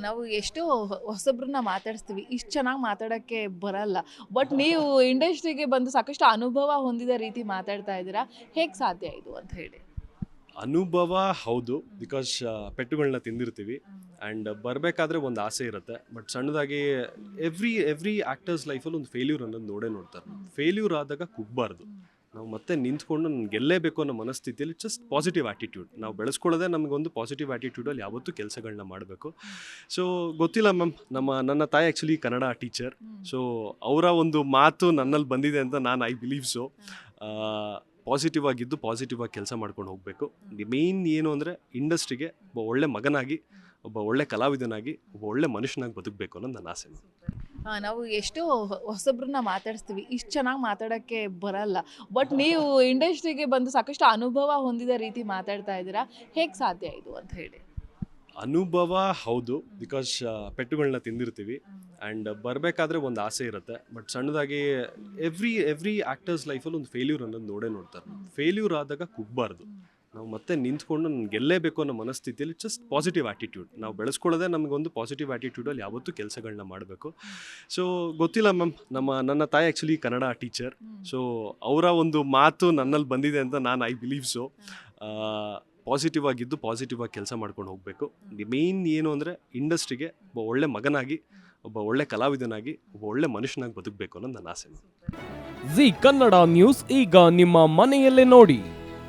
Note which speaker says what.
Speaker 1: ನಾವು ಎಷ್ಟೋ ಹೊಸಬ್ರನ್ನ ಮಾತಾಡಿಸ್ತೀವಿ. ಇಷ್ಟು ಚೆನ್ನಾಗಿ ಮಾತಾಡೋಕ್ಕೆ ಬರಲ್ಲ. ಬಟ್ ನೀವು ಇಂಡಸ್ಟ್ರಿಗೆ ಬಂದು ಸಾಕಷ್ಟು ಅನುಭವ ಹೊಂದಿದ ರೀತಿ ಮಾತಾಡ್ತಾ ಇದ್ದೀರಾ? ಹೇಗೆ ಸಾಧ್ಯ ಇದು ಅಂತ ಹೇಳಿ.
Speaker 2: ಅನುಭವ ಹೌದು. ಬಿಕಾಸ್ ಪೆಟ್ಟುಗಳನ್ನ ತಿಂದಿರ್ತೀವಿ. ಆ್ಯಂಡ್ ಬರಬೇಕಾದ್ರೆ ಒಂದು ಆಸೆ ಇರುತ್ತೆ. ಬಟ್ ಸಣ್ಣದಾಗಿ ಎವ್ರಿ ಎವ್ರಿ ಆ್ಯಕ್ಟರ್ಸ್ ಲೈಫಲ್ಲಿ ಒಂದು ಫೇಲ್ಯೂರ್ ಅನ್ನೋದು ನೋಡೇ ನೋಡ್ತಾರೆ. ಫೇಲ್ಯೂರ್ ಆದಾಗ ಕುಗ್ಬಾರ್ದು. ನಾವು ಮತ್ತೆ ನಿಂತ್ಕೊಂಡು ನಾನು ಗೆಲ್ಲೇಬೇಕು ಅನ್ನೋ ಮನಸ್ಥಿತಿಯಲ್ಲಿ ಜಸ್ಟ್ ಪಾಸಿಟಿವ್ ಆ್ಯಟಿಟ್ಯೂಡ್ ನಾವು ಬೆಳೆಸ್ಕೊಳ್ಳೋದೇ ನಮಗೊಂದು ಪಾಸಿಟಿವ್ ಆ್ಯಟಿಟ್ಯೂಡಲ್ಲಿ ಯಾವತ್ತೂ ಕೆಲಸಗಳನ್ನ ಮಾಡಬೇಕು. ಸೊ ಗೊತ್ತಿಲ್ಲ ಮ್ಯಾಮ್ ನಮ್ಮ ನನ್ನ ತಾಯಿ ಆ್ಯಕ್ಚುಲಿ ಕನ್ನಡ ಟೀಚರ್ ಸೊ ಅವರ ಒಂದು ಮಾತು ನನ್ನಲ್ಲಿ ಬಂದಿದೆ ಅಂತ ನಾನು ಐ ಬಿಲೀವ್ ಸೊ ಪಾಸಿಟಿವ್ ಆಗಿದ್ದು ಪಾಸಿಟಿವ್ ಆಗಿ ಕೆಲಸ ಮಾಡ್ಕೊಂಡು ಹೋಗಬೇಕು. ಮೇಯ್ನ್ ಏನು ಅಂದರೆ ಇಂಡಸ್ಟ್ರಿಗೆ ಒಬ್ಬ ಒಳ್ಳೆ ಮಗನಾಗಿ ಒಬ್ಬ ಒಳ್ಳೆ ಕಲಾವಿದನಾಗಿ ಒಬ್ಬ ಒಳ್ಳೆ ಮನುಷ್ಯನಾಗಿ ಬದುಕಬೇಕು ಅನ್ನೋದು ನನ್ನ ಆಸೆ
Speaker 1: ನಾವು ಎಷ್ಟೋ ಹೊಸಬ್ರನ್ನ ಮಾತಾಡಿಸ್ತೀವಿ. ಇಷ್ಟು ಚೆನ್ನಾಗಿ ಮಾತಾಡೋಕ್ಕೆ ಬರಲ್ಲ. ಬಟ್ ನೀವು ಇಂಡಸ್ಟ್ರಿಗೆ ಬಂದು ಸಾಕಷ್ಟು ಅನುಭವ ಹೊಂದಿದ ರೀತಿ ಮಾತಾಡ್ತಾ ಇದ್ದೀರಾ? ಹೇಗೆ ಸಾಧ್ಯ ಇದು ಅಂತ ಹೇಳಿ.
Speaker 2: ಅನುಭವ ಹೌದು. ಬಿಕಾಸ್ ಪೆಟ್ಟುಗಳನ್ನ ತಿಂದಿರ್ತೀವಿ. ಆ್ಯಂಡ್ ಬರಬೇಕಾದ್ರೆ ಒಂದು ಆಸೆ ಇರುತ್ತೆ. ಬಟ್ ಸಣ್ಣದಾಗಿ ಎವ್ರಿ ಎವ್ರಿ ಆ್ಯಕ್ಟರ್ಸ್ ಲೈಫಲ್ಲಿ ಒಂದು ಫೇಲ್ಯೂರ್ ಅನ್ನೋದು ನೋಡೇ ನೋಡ್ತಾರೆ. ಫೇಲ್ಯೂರ್ ಆದಾಗ ಕುಗ್ಬಾರ್ದು. ನಾವು ಮತ್ತೆ ನಿಂತ್ಕೊಂಡು ನಾನು ಗೆಲ್ಲೇಬೇಕು ಅನ್ನೋ ಮನಸ್ಥಿತಿಯಲ್ಲಿ ಜಸ್ಟ್ ಪಾಸಿಟಿವ್ ಆ್ಯಟಿಟ್ಯೂಡ್ ನಾವು ಬೆಳೆಸ್ಕೊಳ್ಳೋದೇ ನಮಗೊಂದು ಪಾಸಿಟಿವ್ ಆ್ಯಟಿಟ್ಯೂಡಲ್ಲಿ ಯಾವತ್ತೂ ಕೆಲಸಗಳನ್ನ ಮಾಡಬೇಕು. ಸೊ ಗೊತ್ತಿಲ್ಲ ಮ್ಯಾಮ್ ನಮ್ಮ ನನ್ನ ತಾಯಿ ಆ್ಯಕ್ಚುಲಿ ಕನ್ನಡ ಟೀಚರ್ ಸೊ ಅವರ ಒಂದು ಮಾತು ನನ್ನಲ್ಲಿ ಬಂದಿದೆ ಅಂತ ನಾನು ಐ ಬಿಲೀವ್ ಸೊ ಪಾಸಿಟಿವ್ ಆಗಿದ್ದು ಪಾಸಿಟಿವ್ ಆಗಿ ಕೆಲಸ ಮಾಡ್ಕೊಂಡು ಹೋಗಬೇಕು. ಮೇನ್ ಏನು ಅಂದರೆ ಇಂಡಸ್ಟ್ರಿಗೆ ಒಬ್ಬ ಒಳ್ಳೆ ಮಗನಾಗಿ ಒಬ್ಬ ಒಳ್ಳೆ ಕಲಾವಿದನಾಗಿ ಒಬ್ಬ ಒಳ್ಳೆ ಮನುಷ್ಯನಾಗಿ ಬದುಕಬೇಕು ಅನ್ನೋದು ನನ್ನ ಆಸೆ
Speaker 3: ಜಿ ಕನ್ನಡ ನ್ಯೂಸ್ ಈಗ ನಿಮ್ಮ ಮನೆಯಲ್ಲೇ ನೋಡಿ.